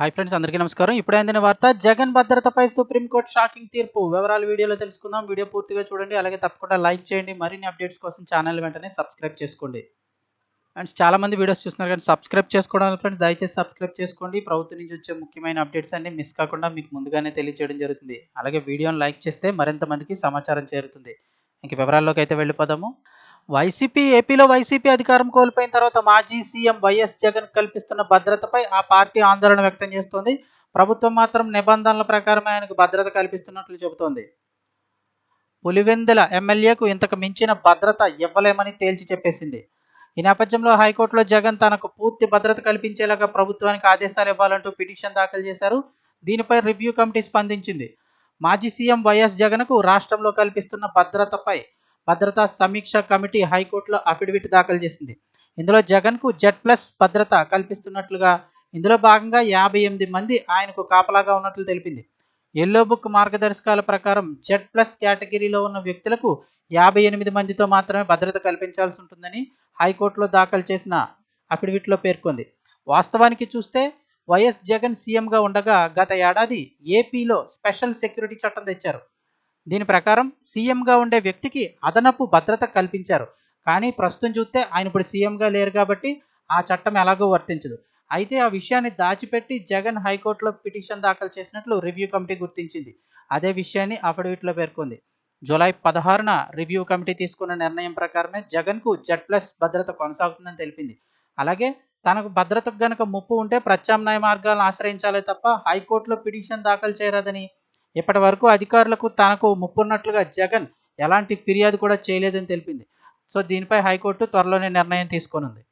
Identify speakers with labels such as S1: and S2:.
S1: Hi friends అందరికీ నమస్కారం. ఇప్పుడే అందిన వార్త జగన్ భద్రతపై సుప్రీంకోర్టు షాకింగ్ తీర్పు. వివరాలు వీడియోలో తెలుసుకుందాం. వీడియో పూర్తిగా చూడండి. అలాగే తప్పకుండా లైక్ చేయండి. మరిన్ని అప్డేట్స్ కోసం ఛానల్ వెంటనే సబ్స్క్రైబ్ చేసుకోండి. అండ్ చాలా మంది వీడియోస్ చూస్తున్నారు కానీ సబ్స్క్రైబ్ చేసుకోవడం ఫ్రెండ్స్ దయచేసి సబ్స్క్రైబ్ చేసుకోండి. ప్రభుత్వం నుంచి వచ్చే ముఖ్యమైన అప్డేట్స్ అన్ని మిస్ కాకుండా మీకు ముందుగానే తెలియజేయడం జరుగుతుంది. అలాగే వీడియోని లైక్ చేస్తే మరింత మందికి సమాచారం చేరుతుంది. ఇంక వివరాల్లోకి అయితే వెళ్ళిపోదాము. వైసీపీ ఏపీలో వైసీపీ అధికారం కోల్పోయిన తర్వాత మాజీ సీఎం వైఎస్ జగన్ కల్పిస్తున్న భద్రతపై ఆ పార్టీ ఆందోళన వ్యక్తం చేస్తోంది. ప్రభుత్వం మాత్రం నిబంధనల ప్రకారం ఆయనకు భద్రత కల్పిస్తున్నట్లు చెబుతోంది. పులివెందుల ఎమ్మెల్యేకు ఇంతకు మించిన భద్రత ఇవ్వలేమని తేల్చి చెప్పేసింది. ఈ నేపథ్యంలో హైకోర్టులో జగన్ తనకు పూర్తి భద్రత కల్పించేలాగా ప్రభుత్వానికి ఆదేశాలు ఇవ్వాలంటూ పిటిషన్ దాఖలు చేశారు. దీనిపై రివ్యూ కమిటీ స్పందించింది. మాజీ సీఎం వైఎస్ జగన్కు రాష్ట్రంలో కల్పిస్తున్న భద్రతపై భద్రతా సమీక్ష కమిటీ హైకోర్టులో అఫిడవిట్ దాఖలు చేసింది. ఇందులో జగన్కు జెడ్ ప్లస్ భద్రత కల్పిస్తున్నట్లుగా ఇందులో భాగంగా యాభై ఎనిమిది మంది ఆయనకు కాపలాగా ఉన్నట్లు తెలిపింది. ఎల్లో బుక్ మార్గదర్శకాల ప్రకారం జెడ్ ప్లస్ కేటగిరీలో ఉన్న వ్యక్తులకు యాభై ఎనిమిది మందితో మాత్రమే భద్రత కల్పించాల్సి ఉంటుందని హైకోర్టులో దాఖలు చేసిన అఫిడవిట్లో పేర్కొంది. వాస్తవానికి చూస్తే వైఎస్ జగన్ సీఎంగా ఉండగా గత ఏడాది ఏపీలో స్పెషల్ సెక్యూరిటీ చట్టం తెచ్చారు. దీని ప్రకారం సీఎంగా ఉండే వ్యక్తికి అదనపు భద్రత కల్పించారు. కానీ ప్రస్తుతం చూస్తే ఆయన ఇప్పుడు సీఎంగా లేరు కాబట్టి ఆ చట్టం ఎలాగో వర్తించదు. అయితే ఆ విషయాన్ని దాచిపెట్టి జగన్ హైకోర్టులో పిటిషన్ దాఖలు చేసినట్లు రివ్యూ కమిటీ గుర్తించింది. అదే విషయాన్ని అఫిడవిట్లో పేర్కొంది. జూలై పదహారున రివ్యూ కమిటీ తీసుకున్న నిర్ణయం ప్రకారమే జగన్కు జెడ్ ప్లస్ భద్రత కొనసాగుతుందని తెలిపింది. అలాగే తనకు భద్రతకు గనక ముప్పు ఉంటే ప్రత్యామ్నాయ మార్గాలను ఆశ్రయించాలే తప్ప హైకోర్టులో పిటిషన్ దాఖలు చేయరాదని ఇప్పటి వరకు అధికారులకు తనకు ముప్పున్నట్లుగా జగన్ ఎలాంటి ఫిర్యాదు కూడా చేయలేదని తెలిపింది. సో దీనిపై హైకోర్టు త్వరలోనే నిర్ణయం తీసుకోనుంది.